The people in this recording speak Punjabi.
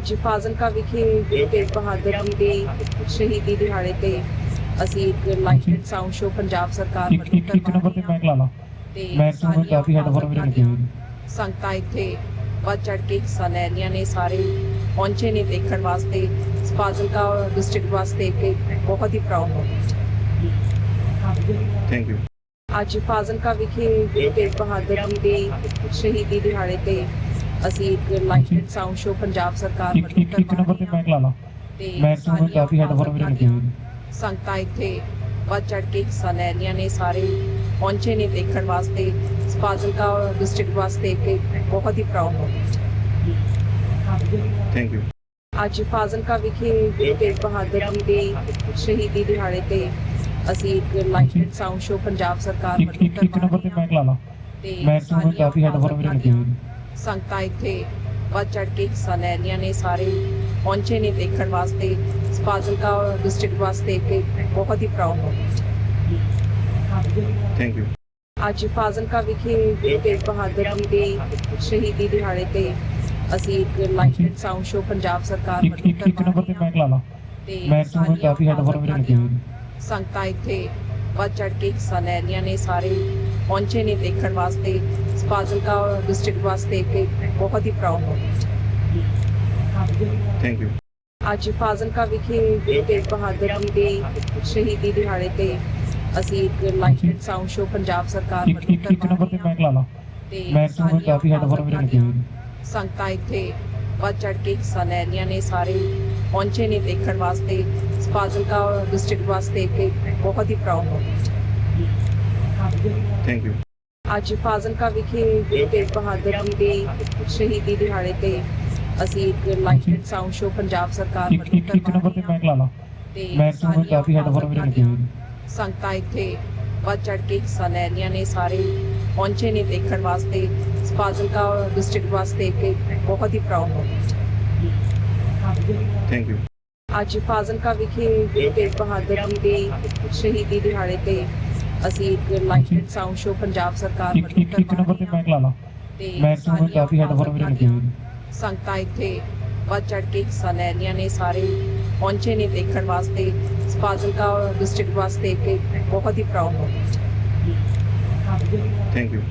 ਫਾਜ਼ਿਲਕਾ ਵਿਖੇ ਗੁਰੂ ਤੇਗ ਬਹਾਦਰ ਜੀ ਦੇ ਸ਼ਹੀਦੀ ਦਿਹਾੜੇ ਤੇ ਅਸੀਂ ਇੱਕ light and sound show Punjab ਸਰਕਾਰ ਇੱਕ ਇੱਕ ਇੱਕ ਨੰਬਰ ਤੇ ਮੈਕ ਲਾ ਲਾ। ਤੇ ਮੈਕਸਿਮਮ ਸਾਰੀਆਂ ਕਾਫੀ ਹੈਡਫੋਨ ਵੀ ਲੱਗੇ ਹੋਏ ਨੇ। ਸੰਗਤਾਂ ਇੱਥੇ ਵੱਧ ਚੜ ਕੇ ਹਿੱਸਾ ਲੈ ਰਹੀਆਂ ਨੇ ਸਾਰੇ ਪਹੁੰਚੇ ਨੇ ਦੇਖਣ ਵਾਸਤੇ। ਫਾਜ਼ਿਲਕਾ ਡਿਸਟ੍ਰਿਕਟ ਵਾਸਤੇ ਇੱਕ ਬਹੁਤ ਹੀ ਪ੍ਰਾਊਡ ਮੂਮੈਂਟ ਥੈਂਕ ਯੂ ਅੱਜ ਫਾਜ਼ਿਲਕਾ ਵਿਖੇ ਗੁਰੂ ਤੇਗ ਬਹਾਦਰ ਜੀ ਦੇ ਸ਼ਹੀਦੀ ਦਿਹਾੜੇ ਤੇ ਅਸੀਂ ਇੱਕ light and sound show Punjab ਸਰਕਾਰ ਇੱਕ ਇੱਕ ਇੱਕ ਨੰਬਰ ਤੇ ਮੈਕ ਲਾ ਲਾ। ਮੈਕਸਿਮਮ ਸਾਰੀਆਂ ਕਾਫੀ ਹੈਡਫੋਨ ਵੀ ਲੱਗੇ ਹੋਏ ਨੇ। ਸੰਗਤਾਂ ਇੱਥੇ ਵੱਧ ਚੜ ਕੇ ਹਿੱਸਾ ਲੈ ਰਹੀਆਂ ਨੇ ਸਾਰੇ ਪਹੁੰਚੇ ਨੇ ਦੇਖਣ ਵਾਸਤੇ। ਫਾਜ਼ਿਲਕਾ ਡਿਸਟ੍ਰਿਕਟ ਵਾਸਤੇ ਇੱਕ ਬਹੁਤ ਹੀ ਪ੍ਰਾਊਡ ਮੂਮੈਂਟ ਥੈਂਕ ਯੂ ਅੱਜ ਫਾਜ਼ਿਲਕਾ ਵਿਖੇ ਗੁਰੂ ਤੇਗ ਬਹਾਦਰ ਜੀ ਦੇ ਸ਼ਹੀਦੀ ਦਿਹਾੜੇ ਤੇ ਅਸੀਂ ਇੱਕ light and sound show Punjab ਸਰਕਾਰ ਇੱਕ ਇੱਕ ਇੱਕ ਨੰਬਰ ਤੇ ਮੈਕ ਲਾ ਲਾ। ਤੇ ਮੈਕਸਿਮਮ ਸਾਰੀਆਂ ਕਾਫੀ ਹੈਡਫੋਨ ਵੀ ਲੱਗੇ ਹੋਏ ਨੇ। ਸੰਗਤਾਂ ਇੱਥੇ ਵੱਧ ਚੜ ਕੇ ਹਿੱਸਾ ਲੈ ਰਹੀਆਂ ਨੇ ਸਾਰੇ ਪਹੁੰਚੇ ਨੇ ਦੇਖਣ ਵਾਸਤੇ। ਫਾਜ਼ਿਲਕਾ ਡਿਸਟ੍ਰਿਕਟ ਵਾਸਤੇ ਇੱਕ ਬਹੁਤ ਹੀ ਪ੍ਰਾਊਡ ਮੂਮੈਂਟ ਥੈਂਕ ਯੂ ਅੱਜ ਫਾਜ਼ਿਲਕਾ ਵਿਖੇ ਗੁਰੂ ਤੇਗ ਬਹਾਦਰ ਜੀ ਦੇ ਸ਼ਹੀਦੀ ਦਿਹਾੜੇ ਤੇ ਅਸੀਂ ਇੱਕ light and sound show Punjab ਸਰਕਾਰ ਇੱਕ ਨੰਬਰ ਤੇ ਮੈਕ ਲਾ ਲਾ। ਤੇ ਮੈਕਸਿਮਮ ਸਾਰੀਆਂ ਕਾਫੀ ਹੈਡਫੋਨ ਵੀ ਲੱਗੇ ਸੰਗਤਾਂ ਇੱਥੇ ਵੱਧ ਚੜ ਕੇ ਹਿੱਸਾ ਲੈ ਰਹੀਆਂ ਨੇ ਸਾਰੇ ਪਹੁੰਚੇ ਨੇ ਦੇਖਣ ਵਾਸਤੇ ਫਾਜ਼ਿਲਕਾ ਡਿਸਟ੍ਰਿਕਟ ਵਾਸਤੇ ਇੱਕ ਬਹੁਤ ਹੀ ਪ੍ਰਾਊਡ ਮੂਮੈਂਟ ਥੈਂਕ ਯੂ ਅੱਜ ਫਾਜ਼ਿਲਕਾ ਵਿਖੇ ਗੁਰੂ ਤੇਗ ਬਹਾਦਰ ਜੀ ਦੇ ਸ਼ਹੀਦੀ ਦਿਹਾੜੇ ਤੇ ਅਸੀਂ ਇੱਕ light and sound show Punjab ਸਰਕਾਰ ਇੱਕ ਇੱਕ ਇੱਕ ਨੰਬਰ ਤੇ ਮੈਕ ਲਾ ਲਾ। ਤੇ ਮੈਕਸਿਮਮ ਸਾਰੀਆਂ ਕਾਫੀ ਹੈਡਫੋਨ ਵੀ ਲੱਗੇ ਹੋਏ ਨੇ। ਸੰਗਤਾਂ ਇੱਥੇ ਵੱਧ ਚੜ ਕੇ ਹਿੱਸਾ ਲੈ ਰਹੀਆਂ ਨੇ ਸਾਰੇ ਪਹੁੰਚੇ ਨੇ ਦੇਖਣ ਵਾਸਤੇ। ਫਾਜ਼ਿਲਕਾ ਡਿਸਟ੍ਰਿਕਟ ਵਾਸਤੇ ਇੱਕ ਬਹੁਤ ਹੀ ਪ੍ਰਾਊਡ ਮੂਮੈਂਟ ਥੈਂਕ ਯੂ ਅੱਜ ਫਾਜ਼ਿਲਕਾ ਵਿਖੇ ਗੁਰੂ ਤੇਗ ਬਹਾਦਰ ਜੀ ਦੇ ਸ਼ਹੀਦੀ ਦਿਹਾੜੇ ਤੇ ਅਸੀਂ ਇੱਕ light and sound show Punjab ਸਰਕਾਰ ਇੱਕ ਇੱਕ ਇੱਕ ਨੰਬਰ ਤੇ ਮੈਕ ਲਾ ਲਾ। ਤੇ ਸਾਰੀਆਂ ਕਾਫੀ ਹੈਡਫੋਨ ਵੀ ਲੱਗੇ ਹੋਏ ਸੰਗਤਾਂ ਇੱਥੇ ਵੱਧ ਚੜ ਕੇ ਹਿੱਸਾ ਲੈ ਰਹੀਆਂ ਨੇ ਸਾਰੇ ਪਹੁੰਚੇ ਨੇ ਦੇਖਣ ਵਾਸਤੇ। ਫਾਜ਼ਿਲਕਾ ਡਿਸਟ੍ਰਿਕਟ ਵਾਸਤੇ ਇੱਕ ਬਹੁਤ ਹੀ ਪ੍ਰਾਊਡ ਮੂਮੈਂਟ ਥੈਂਕ ਯੂ ਅੱਜ ਫਾਜ਼ਿਲਕਾ ਵਿਖੇ ਗੁਰੂ ਤੇਗ ਬਹਾਦਰ ਜੀ ਦੇ ਸ਼ਹੀਦੀ ਦਿਹਾੜੇ ਤੇ ਅਸੀਂ ਇੱਕ light and sound show Punjab ਸਰਕਾਰ ਇੱਕ ਇੱਕ ਇੱਕ ਨੰਬਰ ਤੇ ਮੈਕ ਲਾ ਲਾ। ਤੇ ਸਾਰੀਆਂ ਕਾਫੀ ਹੈਡਫੋਨ ਵੀ ਲੱਗੇ ਹੋਏ ਨੇ। ਸੰਗਤਾਂ ਇੱਥੇ ਵੱਧ ਚੜ ਕੇ ਹਿੱਸਾ ਲੈ ਰਹੀਆਂ ਨੇ ਸਾਰੇ ਪਹੁੰਚੇ ਨੇ ਦੇਖਣ ਵਾਸਤੇ। ਫਾਜ਼ਿਲਕਾ ਡਿਸਟ੍ਰਿਕਟ ਵਾਸਤੇ ਇੱਕ ਬਹੁਤ ਹੀ ਪ੍ਰਾਊਡ ਮੂਮੈਂਟ ਥੈਂਕ ਯੂ